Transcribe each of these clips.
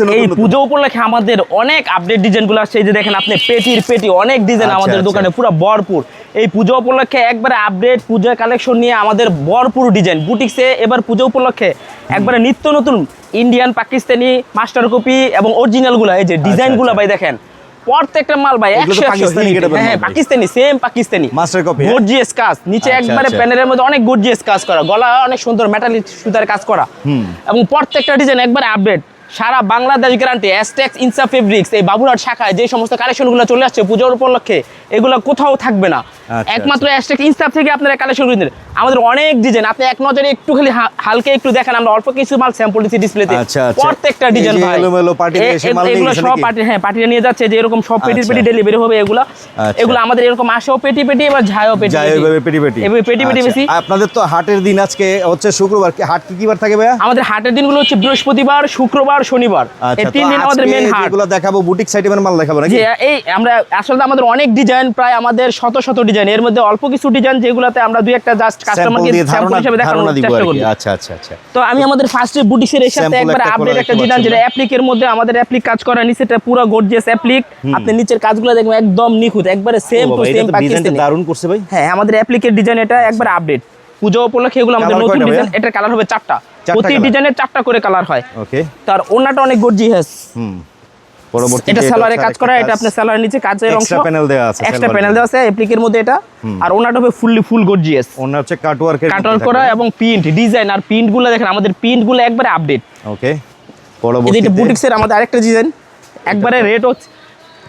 এই। পুজো উপলক্ষে আমাদের অনেক আপডেট ডিজাইনগুলো আসছে। এই যে দেখেন আপনি পেটির পেটি অনেক ডিজাইন আচ্ছা, আমাদের আচ্ছা। দোকানে পুরো ভরপুর। এই পুজো উপলক্ষে একবারে আপডেট পূজা কালেকশন নিয়ে আমাদের ভরপুর ডিজাইন বুটিক্সে এবার পুজো উপলক্ষে একবারে নিত্য নতুন ইন্ডিয়ান পাকিস্তানি মাস্টার কপি এবং অরিজিনালগুলো এই যে ডিজাইনগুলো আচ্ছা। ভাই দেখেন প্রত্যেকটা মাল ভাই হ্যাঁ পাকিস্তানি সেম পাকিস্তানি copy, হ্যাঁ? গর্জিয়াস কাজ। নিচে একবারে। প্যানেলের মধ্যে অনেক গর্জিয়াস কাজ করা। গলা অনেক সুন্দর মেটালিক সুতার কাজ করা। এবং প্রত্যেকটা ডিজাইন একবারে আপডেট সারা বাংলাদেশ গ্যারান্টি অ্যাস্টেক্স ইনসা ফেব্রিক্স এই বাবুরহাট শাখায় যে সমস্ত কালেকশনগুলো চলে আসছে পুজোর উপলক্ষে, এগুলো কোথাও থাকবে না। একমাত্র অ্যাস্টেক্স ইনসাফ থেকে আপনারা কালেকশন করে আমাদের অনেক ডিজাইন আপনি এক নজরে একটু খালি হালকা একটু দেখেন আমরা অল্প কিছু মাল স্যাম্পল দিচ্ছি ডিসপ্লেতে আচ্ছা, আচ্ছা। প্রত্যেকটা ডিজাইন ভাই। এগুলো সব পার্টি হ্যাঁ পার্টিরা নিয়ে যাচ্ছে যে এরকম সব আচ্ছা। পেটি ডেলিভারি হবে এগুলো। আচ্ছা। এগুলো আমাদের এরকম আসেও পেটি পেটি এবার ঝায়ও পেটি যাই পেটি। পেটি পেটি এভাবে পেটি পেটি আচ্ছা, বেশি। আপনাদের তো হাটের দিন আজকে হচ্ছে শুক্রবার। কি হাট কি কি বার থাকে ভাইয়া? আমাদের হাটের দিনগুলো হচ্ছে বৃহস্পতিবার শুক্রবার শনিবার। এই আচ্ছা তিন দিন আমাদের মেন হাট। যেগুলো দেখাবো বুটিক সাইটের মাল দেখাবো নাকি? এই আমরা আসলে আমাদের অনেক ডিজাইন প্রায় আমাদের শত শত ডিজাইন এর মধ্যে অল্প কিছু ডিজাইন যেগুলোতে আমরা দুই একটা জাস্ট কাস্টমারকে স্যাম্পল হিসেবে দেখানোর চেষ্টা করি আচ্ছা আচ্ছা আচ্ছা। তো আমি আমাদের ফার্স্টে বুটিক্সের এর সাথে একবার আপডেট একটা ডিজাইন যেটা? অ্যাপ্লিকের মধ্যে আমাদের অ্যাপ্লিক কাজ করা নিচেটা পুরো গর্জিয়াস অ্যাপ্লিক আপনি নিচের কাজগুলো দেখবেন একদম নিখুঁত একবারে সেম টু সেম পাকিস্তানি দারুণ করছে ভাই। হ্যাঁ আমাদের অ্যাপ্লিকের ডিজাইন এটা একবার আপডেট পুজো উপলক্ষে এগুলো আমাদের নতুন ডিজাইন? এটার কালার হবে চারটা। প্রতি? ডিজাইনের চারটা করে কালার হয়। ওকে তার ওনাটা অনেক গর্জিয়াস হুম। পরবর্তী এটা সালোয়ারে কাজ করা এটা আপনার সালোয়ারের নিচে কাজের অংশ। এক্সট্রা প্যানেল দেওয়া আছে এক্সট্রা প্যানেল দেওয়া আছে অ্যাপ্লিকের মধ্যে এটা। আর ওনাটা হবে ফুললি ফুল গর্জিয়াস ওনা হচ্ছে কাটওয়ার্কের ওয়ার্ক করা এবং প্রিন্ট ডিজাইন আর প্রিন্টগুলো দেখেন আমাদের প্রিন্টগুলো একবারে আপডেট ওকে এটা বুটিক্সের আমাদের আরেকটা ডিজাইন একবারে রেট হচ্ছে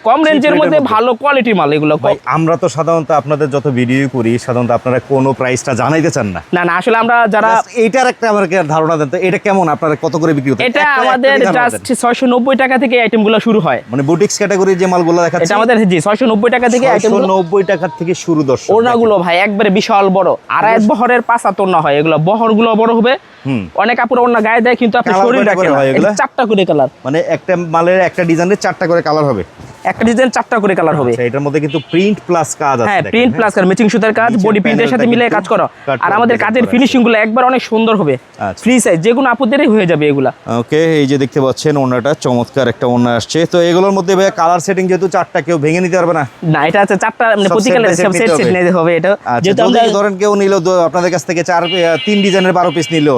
কম রেঞ্জের মধ্যে। ভালো কোয়ালিটির মাল এগুলো আমরা তো সাধারণত আপনাদের যত ভিডিও করি সাধারণত আপনারা কোনো প্রাইসটা জানাইতে চান না। না না আসলে আমরা যারা এইটার একটা আমাকে ধারণা দেন? তো এটা কেমন? আপনারা কত করে বিক্রি হতে এটা আমাদের জাস্ট ছয়শো নব্বই টাকা থেকে আইটেমগুলো শুরু হয়। মানে বুটিক্স ক্যাটাগরি যে মালগুলো দেখাচ্ছে এটা আমাদের জি ছয়শো নব্বই টাকা থেকে আইটেমগুলো নব্বই টাকার থেকে শুরু দর্শক। ওড়নাগুলো ভাই একবারে বিশাল বড়। আড়াই বহরের পাঁচ হাত ওড়না হয় এগুলো। বহরগুলো বড় হবে। হুম। অনেক কাপড় ওড়না গায়ে দেয় কিন্তু আপনি শরীর না। চারটা করে কালার মানে একটা মালের একটা ডিজাইনের চারটা করে কালার হবে। একটা ডিজাইন চারটা করে কালার হবে। আচ্ছা এটার মধ্যে কিন্তু প্রিন্ট প্লাস কাজ আছে হ্যাঁ প্রিন্ট প্লাস আর ম্যাচিং সুতার কাজ বডি প্রিন্টের সাথে মিলে কাজ করো। আর আমাদের কাজের ফিনিশিংগুলো একবার অনেক সুন্দর হবে। আচ্ছা। ফ্রি সাইজ যে কোনো আপুদেরই হয়ে যাবে এগুলা। ওকে এই যে দেখতে পাচ্ছেন ওনাটা চমৎকার একটা ওনা আসছে। তো এগুলোর মধ্যে ভাই কালার সেটিং যেহেতু চারটা কেউ ভেঙে নিতে পারবে না? না এটা আছে চারটা মানে প্রতি কালার সব সেট সেট। নিতে হবে। এটা। আচ্ছা যেহেতু আমরা ধরেন কেউ নিল আপনাদের কাছ থেকে চার তিন ডিজাইনের বারো পিস নিল।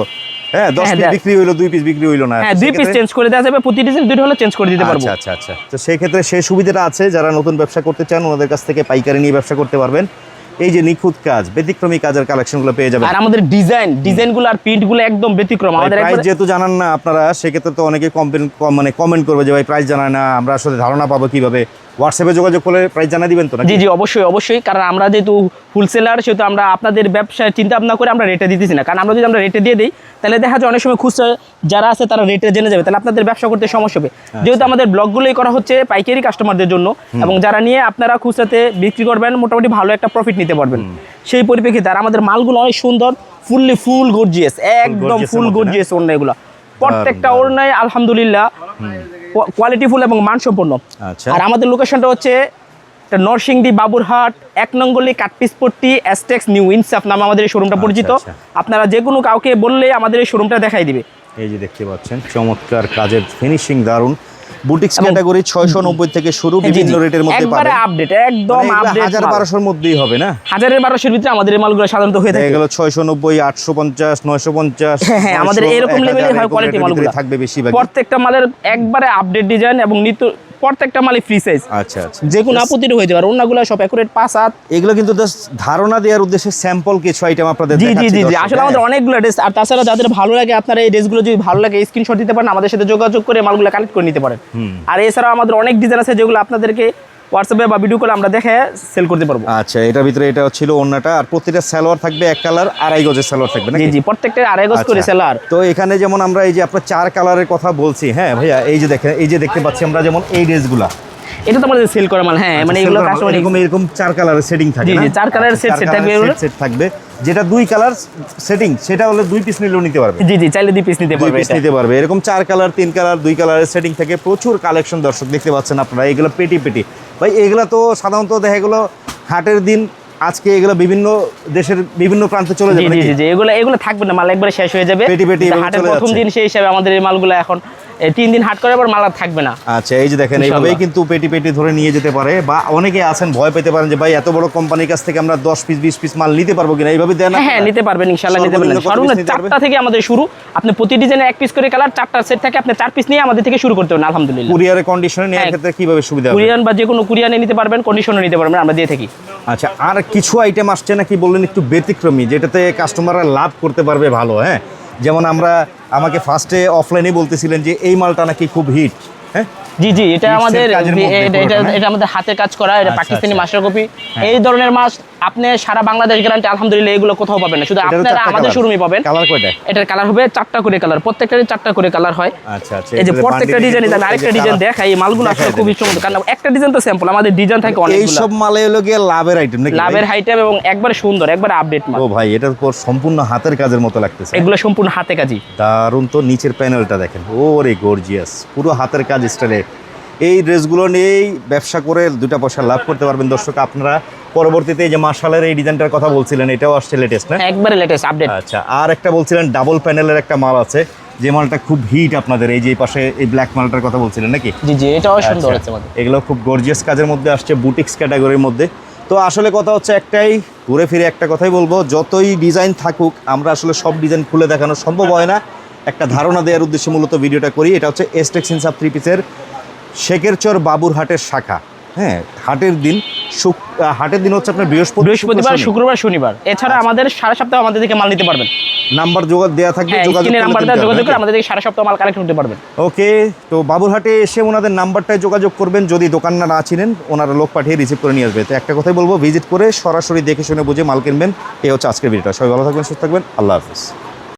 হ্যাঁ দশ হ্যাঁ, পিস বিক্রি হইল দুই পিস বিক্রি হইল না। হ্যাঁ দুই পিস চেঞ্জ করে দেওয়া যাবে প্রতি ডিজাইন হলে চেঞ্জ করে দিতে পারব। আচ্ছা আচ্ছা আচ্ছা। তো সেই ক্ষেত্রে সেই সুবিধাটা আছে যারা নতুন ব্যবসা করতে চান ওনাদের কাছ থেকে পাইকারি নিয়ে ব্যবসা করতে পারবেন। এই যে নিখুঁত কাজ ব্যতিক্রমী কাজের কালেকশনগুলো পেয়ে যাবেন। আর আমাদের ডিজাইন ডিজাইনগুলো আর প্রিন্টগুলো একদম ব্যতিক্রম। আমাদের প্রাইস যেহেতু জানান না আপনারা সেক্ষেত্রে তো অনেকে কমপ্লেন মানে কমেন্ট করবে যে ভাই প্রাইস জানায় না আমরা আসলে ধারণা পাবো কীভাবে? হোয়াটসঅ্যাপে যোগাযোগ করলে প্রাইস জানা দিবেন তো জি জি অবশ্যই অবশ্যই। কারণ আমরা যেহেতু হোলসেলার সেহেতু আমরা আপনাদের ব্যবসায় চিন্তা ভাবনা করে আমরা রেটে দিতেছি না। কারণ আমরা যদি আমরা রেটে দিয়ে দিই তাহলে দেখা যায় অনেক সময় খুচরা যারা আছে তারা রেটে জেনে যাবে। তাহলে আপনাদের ব্যবসা করতে সমস্যা হবে। আচ্ছা। যেহেতু আমাদের ব্লগগুলোই করা হচ্ছে পাইকারি কাস্টমারদের জন্য এবং যারা নিয়ে আপনারা খুচরাতে বিক্রি করবেন মোটামুটি ভালো একটা প্রফিট নিতে পারবেন। সেই পরিপ্রেক্ষিতে আর আমাদের মালগুলো অনেক সুন্দর ফুললি ফুল গর্জিয়াস একদম ফুল? গর্জিয়াস এগুলো প্রত্যেকটা ওড়নায় আলহামদুলিল্লাহ। কোয়ালিটিফুল এবং মানসম্পন্ন আচ্ছা। আর আমাদের লোকেশনটা হচ্ছে নরসিংদী বাবুরহাট এক নঙ্গলি কাটপিসপট্টি অ্যাস্টেক্স নিউ ইনসাফ নামে আমাদের এই শোরুমটা আচ্ছা, পরিচিত আচ্ছা। আপনারা যে কোনো কাউকে বললে আমাদের এই শোরুমটা দেখাই দিবে এই যে দেখতে পাচ্ছেন চমৎকার কাজের ফিনিশিং দারুণ বুটিক্স ক্যাটাগরি ছয়শো নব্বই থেকে শুরু জি। বিভিন্ন রেটের মধ্যে একবারে আপডেট একদম মানে আপডেট হাজার বারোশোর মধ্যেই হবে না? 1000 1200 এর ভিতরে আমাদের এই মালগুলো সাধারণত হয়ে থাকে। এগুলো ছয়শো নব্বই আটশো পঞ্চাশ নয়শো পঞ্চাশ হ্যাঁ হ্যাঁ আমাদের এরকম লেভেলের হয় কোয়ালিটি মালগুলো। থাকবে বেশিরভাগ প্রত্যেকটা মালের একবারে আপডেট ডিজাইন এবং নিত্য প্রত্যেকটা মালই ফ্রি সাইজ আচ্ছা আচ্ছা। যে কোনো আপত্তির হয়ে যাবে। আর অন্যগুলো সব অ্যাকুরেট পাঁচ হাত এগুলো কিন্তু ধারণা দেওয়ার উদ্দেশ্যে স্যাম্পল কিছু আইটেম আপনাদের জি জি জি জি। আসলে হ্যাঁ। আমাদের অনেকগুলো ড্রেস আর তাছাড়া যাদের ভালো লাগে আপনারা এই ড্রেসগুলো যদি ভালো লাগে স্ক্রিনশট দিতে পারেন আমাদের সাথে যোগাযোগ করে মালগুলো কালেক্ট করে নিতে পারেন। আর এছাড়াও আমাদের অনেক ডিজাইন আছে যেগুলো আপনাদেরকে হোয়াটসঅ্যাপে বা ভিডিও করে আমরা দেখে সেল করতে পারব। আচ্ছা এটার ভিতরে এটা ছিল অন্যটা আর প্রতিটা সালোয়ার থাকবে এক কালার আড়াই গজের সালোয়ার থাকবে জি জি প্রত্যেকটা আড়াই গজ করে আচ্ছা। সেলার তো এখানে যেমন আমরা এই যে আপনার চার কালারের কথা বলছি হ্যাঁ ভাইয়া এই যে দেখেন এই যে দেখতে পাচ্ছি আমরা যেমন এই ড্রেসগুলা। এটা তো আমাদের সেল করা মাল হ্যাঁ মানে এগুলো কাস্টমার এরকম এরকম চার কালারের সেটিং থাকে জি, জি, চার কালারের সেট set colour থাকবে সেট থাকবে। যেটা দুই কালার সেটিং সেটা হলে দুই পিস নিলেও নিতে পারবে। জি জি চাইলে দুই পিস নিতে পারবে পিস নিতে পারবে। এরকম চার কালার তিন কালার দুই কালারের সেটিং থেকে প্রচুর কালেকশন দর্শক দেখতে পাচ্ছেন আপনারা। এগুলো পেটি পেটি। ভাই এগুলো তো সাধারণত দেখা গেলো হাটের দিন আজকে এগুলো বিভিন্ন দেশের বিভিন্ন প্রান্তে চলে যাবে জি জি জি এগুলো এগুলো থাকবে না মাল একবারে শেষ হয়ে যাবে। পেটি পেটি হাটের প্রথম দিন সেই হিসাবে আমাদের এই মালগুলো এখন তিন দিন হাট করার পর মাল থাকবে না। আচ্ছা এই যে দেখেন এইভাবেই কিন্তু পেটি পেটি ধরে নিয়ে যেতে পারে বা অনেকে আছেন ভয় পেতে পারেন যে ভাই এত বড় কোম্পানির কাছ থেকে আমরা দশ পিস বিশ পিস মাল নিতে পারব কিনা? এইভাবে দেন হ্যাঁ নিতে পারবেন ইনশাল্লাহ নিতে পারবেন? চারটা থেকে আমাদের শুরু। আপনি প্রতি ডিজাইনে এক পিস করে কালার চারটা সেট থাকে আপনি চার পিস নিয়ে আমাদের থেকে শুরু করতে পারেন আলহামদুলিল্লাহ। কুরিয়ারের কন্ডিশনে নেওয়ার হ্যাঁ। ক্ষেত্রে কীভাবে সুবিধা হবে? কুরিয়ান বা যে কোনো কুরিয়ানে নিতে পারবেন কন্ডিশনে নিতে পারবেন আমরা দিয়ে থাকি। আচ্ছা আর কিছু আইটেম আসছে নাকি বললেন একটু ব্যতিক্রমী যেটাতে কাস্টমাররা লাভ করতে পারবে ভালো হ্যাঁ? যেমন আমরা আমাকে ফার্স্টে অফলাইনে বলতেছিলেন যে এই মালটা নাকি খুব হিট হ্যাঁ জি জি এটা আমাদের এটা-? এটা আমাদের হাতে কাজ করা এটা আচ্ছা, পাকিস্তানি আচ্ছা। মাস্টার কপি এই ধরনের মাছ আপনি সারা বাংলাদেশ গ্যারান্টি আলহামদুলিল্লাহ এগুলো কোথাও পাবেন না। শুধু আপনারা আমাদের শোরুমে পাবেন। কালার কয়টা? এটার কালার হবে চারটা করে কালার প্রত্যেকটারই চারটা করে কালার হয়। আচ্ছা আচ্ছা এই যে প্রত্যেকটা ডিজাইন আমি আরেকটা ডিজাইন দেখাই এই মালগুলো আসলে খুবই। চমৎকার। কারণ একটা ডিজাইন তো স্যাম্পল আমাদের ডিজাইন থাকে অনেক এইসব মালে হলো গিয়ে লাভের আইটেম নাকি লাভের হাইটেম এবং একবার সুন্দর একবার আপডেট মাল। ও ভাই এটা তো সম্পূর্ণ হাতের কাজের মতো লাগতেছে। এগুলো সম্পূর্ণ হাতে কাজই। দারুণ তো নিচের প্যানেলটা দেখেন। ওরে গর্জিয়াস পুরো হাতের কাজ স্টাইলে এই ড্রেসগুলো নিয়েই ব্যবসা করে দুটা পয়সা লাভ করতে পারবেন দর্শক। আপনারা পরবর্তীতে এই যে মার্শালের এই ডিজাইনটার কথা বলছিলেন এটাও আসছে লেটেস্ট না? একবারে লেটেস্ট আপডেট আচ্ছা আর একটা বলছিলেন ডাবল প্যানেলের একটা মাল আছে যে মালটা খুব হিট আপনাদের এই যে পাশে এই ব্ল্যাক মালটার কথা বলছিলেন নাকি? জি জি এটাও সুন্দর আচ্ছা, হচ্ছে আমাদের এগুলো খুব গর্জিয়াস কাজের মধ্যে আসছে বুটিক্স ক্যাটাগরির মধ্যে। তো আসলে কথা হচ্ছে একটাই ঘুরে ফিরে একটা কথাই বলব যতই ডিজাইন থাকুক আমরা আসলে সব ডিজাইন খুলে দেখানো সম্ভব হয় না। একটা ধারণা দেওয়ার উদ্দেশ্যে মূলত ভিডিওটা করি এটা হচ্ছে এসটেক্স ইনসাপ থ্রি পিসের শেখেরচর বাবুর হাটের শাখা। হ্যাঁ হাটের দিন হাটের দিন হচ্ছে আপনার বৃহস্পতি বৃহস্পতিবার শুক্রবার শনিবার। এছাড়া আমাদের সারা সপ্তাহ আমাদের থেকে মাল নিতে পারবেন। নাম্বার যোগাযোগ দেওয়া থাকবে হ্যাঁ যোগাযোগ স্ক্রিনে করলে যোগাযোগ করে আমাদের থেকে সারা সপ্তাহ মাল কালেক্ট করতে পারবেন। ওকে তো বাবুরহাটে এসে ওনাদের নাম্বারটায় যোগাযোগ করবেন যদি দোকান না চিনেন ওনারা লোক পাঠিয়ে রিসিভ করে নিয়ে আসবে। তো একটা কথাই বলব ভিজিট করে সরাসরি দেখে শুনে বুঝে মাল কিনবেন। এই হচ্ছে আজকের ভিডিওটা সবাই ভালো থাকবেন সুস্থ থাকবেন। আল্লাহ হাফিজ।